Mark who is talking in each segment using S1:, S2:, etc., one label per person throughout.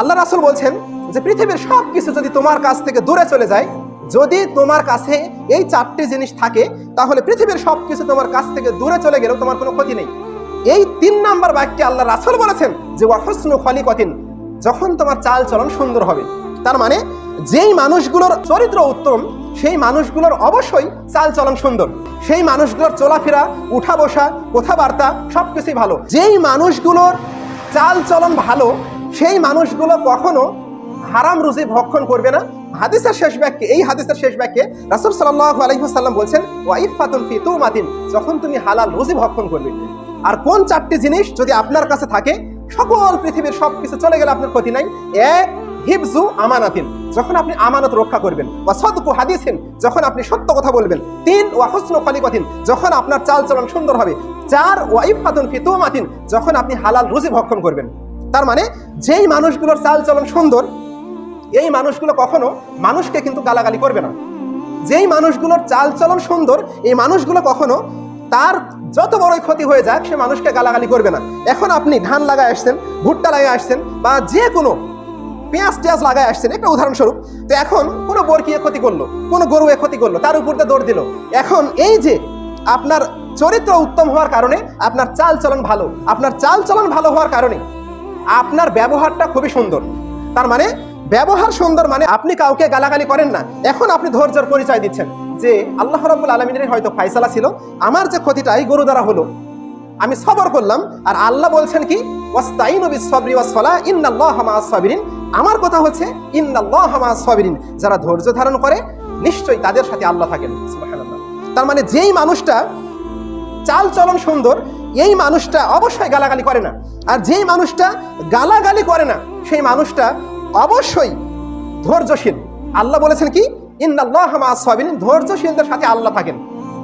S1: আল্লাহ রাসুল বলছেন যে পৃথিবীর সব কিছু যদি তোমার কাছ থেকে দূরে চলে যায়, যদি তোমার কাছে এই চারটি জিনিস থাকে, তাহলে পৃথিবীর সব কিছু তোমার কাছ থেকে দূরে চলে গেলেও তোমার কোনো ক্ষতি নেই। এই তিন নাম্বার বাক্যে আল্লাহ রাসুল বলেছেন যে ওয়াহসনু খলিকতিন যখন তোমার চাল চলন সুন্দর হবে। তার মানে যেই মানুষগুলোর চরিত্র উত্তম, সেই মানুষগুলোর অবশ্যই চাল চলন সুন্দর। সেই মানুষগুলোর চলাফেরা, উঠা বসা, কথাবার্তা সব কিছুই ভালো। যেই মানুষগুলোর চাল চলন ভালো সেই মানুষগুলো কখনো হারাম রুজি ভক্ষণ করবে না। হাদিসের শেষ ব্যাগকে এই হাদিসের শেষ বাক্যে রাসুল সাল্লাহ আলহিহাসাল্লাম বলছেন ওয়াইফ ফাতুন যখন তুমি হালাল রুজি ভক্ষণ করবে। আর কোন চারটি জিনিস যদি আপনার কাছে থাকে, সকল পৃথিবীর সব কিছু চলে গেলে আপনার ক্ষতি নাই। এক হিফজু আমানাতিন, যখন আপনি আমানত রক্ষা করবেন। বা সদকু হাদিসিন, যখন আপনি সত্য কথা বলবেন। তিন, ওয়া হুসনু খলিকতিন, যখন আপনার চাল চলন সুন্দর হবে। চার ওয়া ইফাতুন ফি তুমাতিন, যখন আপনি হালাল রুজি ভক্ষণ করবেন। তার মানে যেই মানুষগুলোর চাল চলন সুন্দর, এই মানুষগুলো কখনো মানুষকে কিন্তু গালাগালি করবে না। যেই মানুষগুলোর চাল চলন সুন্দর, এই মানুষগুলো কখনো তার যত বড়ই ক্ষতি হয়ে যাক, সে মানুষকে গালাগালি করবে না। এখন আপনি ধান লাগায় আসছেন, ভুট্টা লাগায় আসছেন, বা যে কোনো পেঁয়াজ টেঁয়াজ লাগায় আসছেন, একটা উদাহরণস্বরূপ, তো এখন কোনো বরকিয়ে ক্ষতি করল, কোনো গরু ক্ষতি করল, তার উপর দিয়ে দৌড় দিল। এখন এই যে আপনার চরিত্র উত্তম হওয়ার কারণে আপনার চাল চলন ভালো, আপনার চাল চলন ভালো হওয়ার কারণে আপনার ব্যবহারটা খুবই সুন্দর। তার মানে ব্যবহার সুন্দর মানে আপনি কাউকে গালাগালি করেন না। এখন আপনি ধৈর্যর পরিচয় দিচ্ছেন যে আল্লাহ রব্বুল আলমিনের হয়তো ফাইসালা ছিল, আমার যে ক্ষতিটা এই গরু দ্বারা হলো। আমি সবর করলাম, আর আল্লাহ বলছেন কি আমার কথা হচ্ছে যারা ধৈর্য ধারণ করে, নিশ্চয়ই তাদের সাথে আল্লাহ থাকেন তার মানে যেই মানুষটা চাল চলন সুন্দর এই মানুষটা অবশ্যই গালাগালি করে না। আর যেই মানুষটা গালাগালি করে না, সেই মানুষটা অবশ্যই ধৈর্যশীল। আল্লাহ বলেছেন কি? সাবিরিন, ধৈর্যশীলদের সাথে আল্লাহ থাকেন।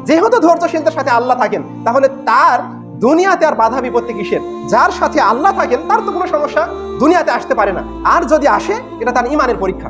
S1: যেহেতু ধৈর্যশীলদের সাথে আল্লাহ থাকেন, তাহলে তার দুনিয়াতে আর বাধা বিপত্তি কিসের? যার সাথে আল্লাহ থাকেন, তার তো কোনো সমস্যা দুনিয়াতে আসতে পারে না। আর যদি আসে, এটা তার ইমানের পরীক্ষা।